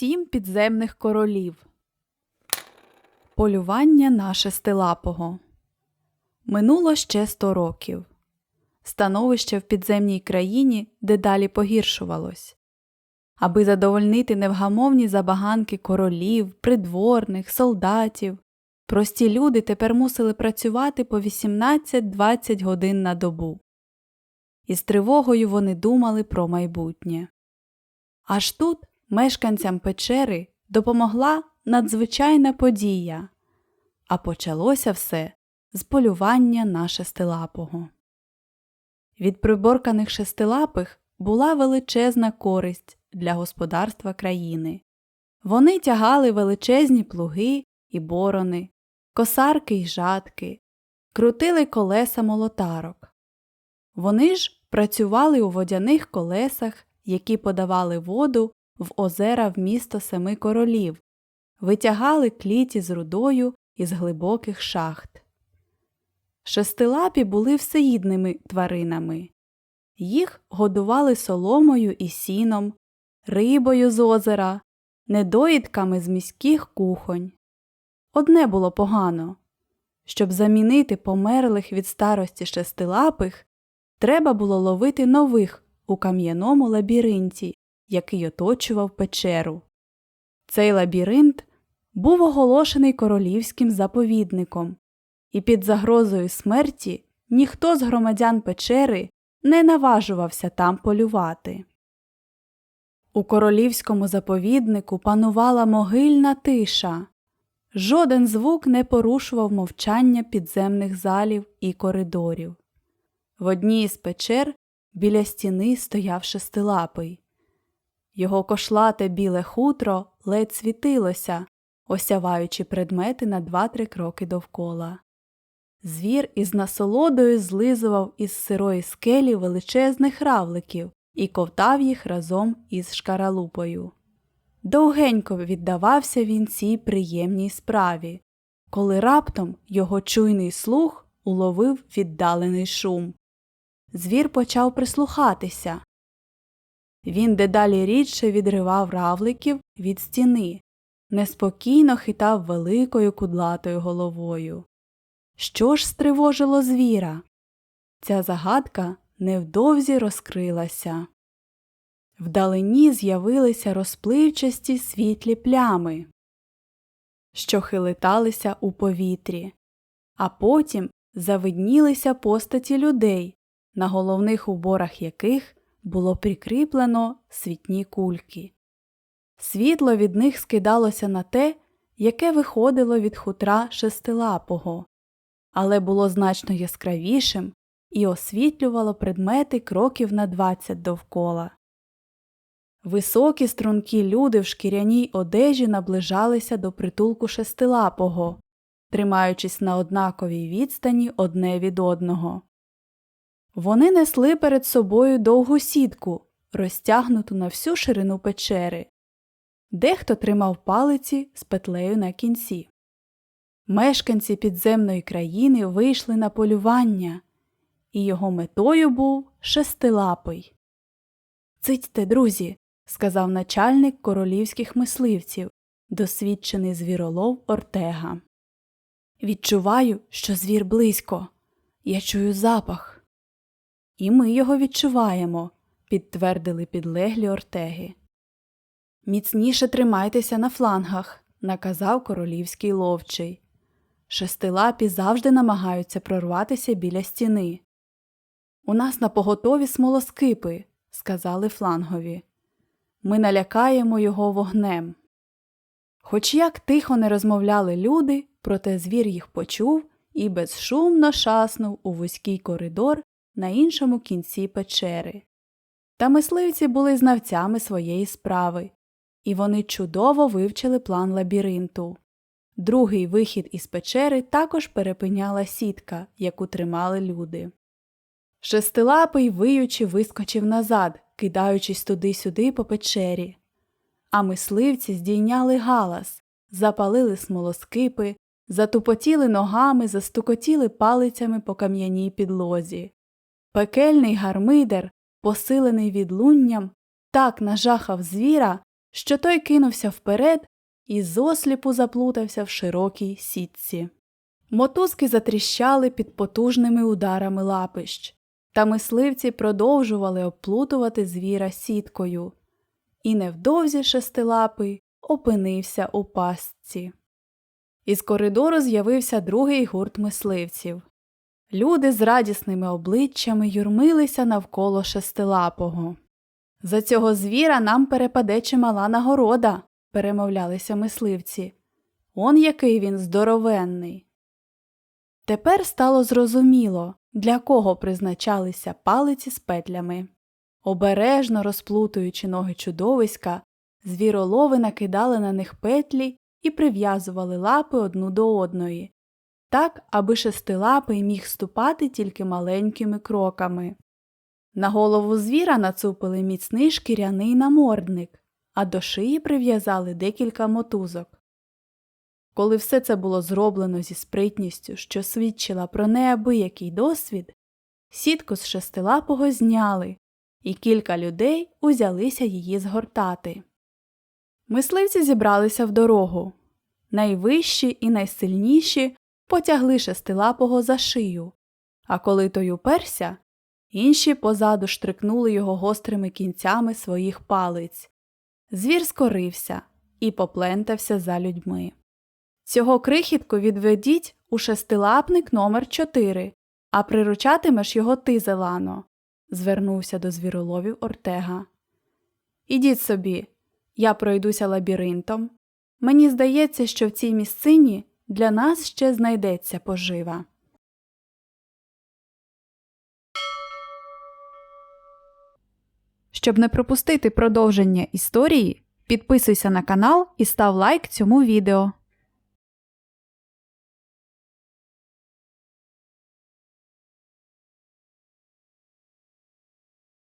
Сім підземних королів. Полювання на шестилапого. Минуло ще сто років. Становище в підземній країні дедалі погіршувалось. Аби задовольнити невгамовні забаганки королів, придворних, солдатів, прості люди тепер мусили працювати по 18-20 годин на добу. І з тривогою вони думали про майбутнє. Аж тут мешканцям печери допомогла надзвичайна подія, а почалося все з полювання на шестилапого. Від приборканих шестилапих була величезна користь для господарства країни. Вони тягали величезні плуги і борони, косарки й жатки, крутили колеса молотарок. Вони ж працювали у водяних колесах, які подавали воду в озера в місто Семи королів, витягали кліті з рудою із глибоких шахт. Шестилапі були всеїдними тваринами. Їх годували соломою і сіном, рибою з озера, недоїдками з міських кухонь. Одне було погано щоб замінити померлих від старості шестилапих, треба було ловити нових у кам'яному лабіринті, який оточував печеру. Цей лабіринт був оголошений королівським заповідником, і під загрозою смерті ніхто з громадян печери не наважувався там полювати. У королівському заповіднику панувала могильна тиша. Жоден звук не порушував мовчання підземних залів і коридорів. В одній із печер біля стіни стояв шестилапий. Його кошлате біле хутро ледь світилося, осяваючи предмети на два-три кроки довкола. Звір із насолодою злизував із сирої скелі величезних равликів і ковтав їх разом із шкаралупою. Довгенько віддавався він цій приємній справі, коли раптом його чуйний слух уловив віддалений шум. Звір почав прислухатися. Він дедалі рідше відривав равликів від стіни, неспокійно хитав великою кудлатою головою. Що ж стривожило звіра? Ця загадка невдовзі розкрилася. Вдалині з'явилися розпливчасті світлі плями, що хилиталися у повітрі, а потім завиднілися постаті людей, на головних уборах яких було прикріплено світні кульки. Світло від них скидалося на те, яке виходило від хутра шестилапого, але було значно яскравішим і освітлювало предмети кроків на двадцять довкола. Високі стрункі люди в шкіряній одежі наближалися до притулку шестилапого, тримаючись на однаковій відстані одне від одного. Вони несли перед собою довгу сітку, розтягнуту на всю ширину печери. Дехто тримав палиці з петлею на кінці. Мешканці підземної країни вийшли на полювання, і його метою був шестилапий. Цитьте, друзі, сказав начальник королівських мисливців, досвідчений звіролов Ортега. Відчуваю, що звір близько. Я чую запах. І ми його відчуваємо, підтвердили підлеглі Ортеги. Міцніше тримайтеся на флангах, наказав королівський ловчий. Шестилапі завжди намагаються прорватися біля стіни. У нас на поготові смолоскипи, сказали флангові. Ми налякаємо його вогнем. Хоч як тихо не розмовляли люди, проте звір їх почув і безшумно шаснув у вузький коридор на іншому кінці печери. Та мисливці були знавцями своєї справи, і вони чудово вивчили план лабіринту. Другий вихід із печери також перепиняла сітка, яку тримали люди. Шестилапий виючи вискочив назад, кидаючись туди-сюди по печері. А мисливці здійняли галас, запалили смолоскипи, затупотіли ногами, застукотіли палицями по кам'яній підлозі. Пекельний гармидер, посилений відлунням, так нажахав звіра, що той кинувся вперед і зосліпу заплутався в широкій сітці. Мотузки затріщали під потужними ударами лапищ, та мисливці продовжували обплутувати звіра сіткою, і невдовзі шестилапий опинився у пастці. Із коридору з'явився другий гурт мисливців. Люди з радісними обличчями юрмилися навколо шестилапого. За цього звіра нам перепаде чимала нагорода, перемовлялися мисливці. Он який він здоровенний. Тепер стало зрозуміло, для кого призначалися палиці з петлями. Обережно розплутуючи ноги чудовиська, звіролови накидали на них петлі і прив'язували лапи одну до одної, так, аби шестилапий міг ступати тільки маленькими кроками. На голову звіра нацупили міцний шкіряний намордник, а до шиї прив'язали декілька мотузок. Коли все це було зроблено зі спритністю, що свідчила про неабиякий досвід, сітку з шестилапого зняли, і кілька людей узялися її згортати. Мисливці зібралися в дорогу. Найвищі і найсильніші потягли шестилапого за шию, а коли той уперся, інші позаду штрикнули його гострими кінцями своїх палиць. Звір скорився і поплентався за людьми. Цього крихітку відведіть у шестилапник номер 4 а приручатимеш його ти, Зелано, звернувся до звіроловів Ортега. Ідіть собі, я пройдуся лабіринтом. Мені здається, що в цій місцині для нас ще знайдеться пожива. Щоб не пропустити продовження історії, підписуйся на канал і став лайк цьому відео.